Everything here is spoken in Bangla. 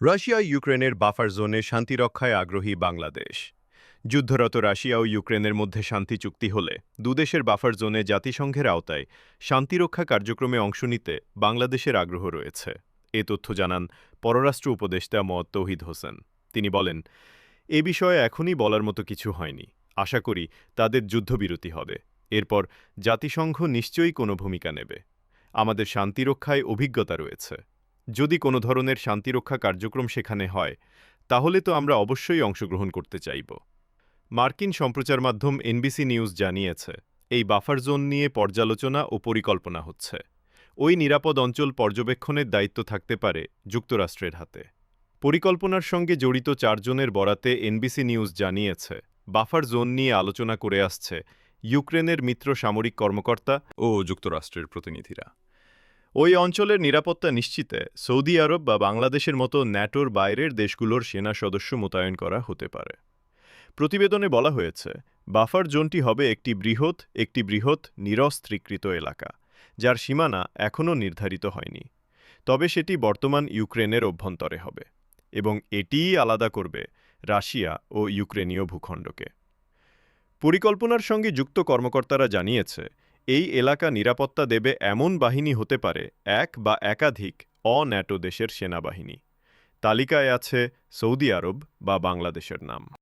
রাশিয়া ইউক্রেনের বাফার জোনে শান্তি রক্ষায় আগ্রহী বাংলাদেশ। যুদ্ধরত রাশিয়া ও ইউক্রেনের মধ্যে শান্তি চুক্তি হলে দুদেশের বাফার জোনে জাতিসংঘের আওতায় শান্তিরক্ষা কার্যক্রমে অংশ নিতে বাংলাদেশের আগ্রহ রয়েছে। এ তথ্য জানান পররাষ্ট্র উপদেষ্টা মত তৌহিদ হোসেন। তিনি বলেন, এ বিষয়ে এখনই বলার মতো কিছু হয়নি। আশা করি তাদের যুদ্ধবিরতি হবে। এরপর জাতিসংঘ নিশ্চয়ই কোনো ভূমিকা নেবে। আমাদের শান্তিরক্ষায় অভিজ্ঞতা রয়েছে। যদি কোনো ধরনের শান্তিরক্ষা কার্যক্রম সেখানে হয়, তাহলে তো আমরা অবশ্যই অংশগ্রহণ করতে চাইব। মার্কিন সম্প্রচার মাধ্যম এনবিসি নিউজ জানিয়েছে, এই বাফার জোন নিয়ে পর্যালোচনা ও পরিকল্পনা হচ্ছে। ওই নিরাপদ অঞ্চল পর্যবেক্ষণের দায়িত্ব থাকতে পারে যুক্তরাষ্ট্রের হাতে। পরিকল্পনার সঙ্গে জড়িত চারজনের বরাতে এনবিসি নিউজ জানিয়েছে, বাফার জোন নিয়ে আলোচনা করে আসছে ইউক্রেনের মিত্র সামরিক কর্মকর্তা ও যুক্তরাষ্ট্রের প্রতিনিধিরা। ওই অঞ্চলের নিরাপত্তা নিশ্চিতে সৌদি আরব বা বাংলাদেশের মতো ন্যাটোর বাইরের দেশগুলোর সেনা সদস্য মোতায়েন করা হতে পারে। প্রতিবেদনে বলা হয়েছে, বাফার জোনটি হবে একটি বৃহৎ একটি বৃহৎ, নিরস্ত্রীকৃত এলাকা, যার সীমানা এখনও নির্ধারিত হয়নি। তবে সেটি বর্তমান ইউক্রেনের অভ্যন্তরে হবে এবং এটিই আলাদা করবে রাশিয়া ও ইউক্রেনীয় ভূখণ্ডকে। পরিকল্পনার সঙ্গে যুক্ত কর্মকর্তারা জানিয়েছে এই এলাকা নিরাপত্তা দেবে এমন বাহিনী হতে পারে, এক বা একাধিক অ-ন্যাটো দেশের সেনাবাহিনী। তালিকায় আছে সৌদি আরব বা বাংলাদেশের নাম।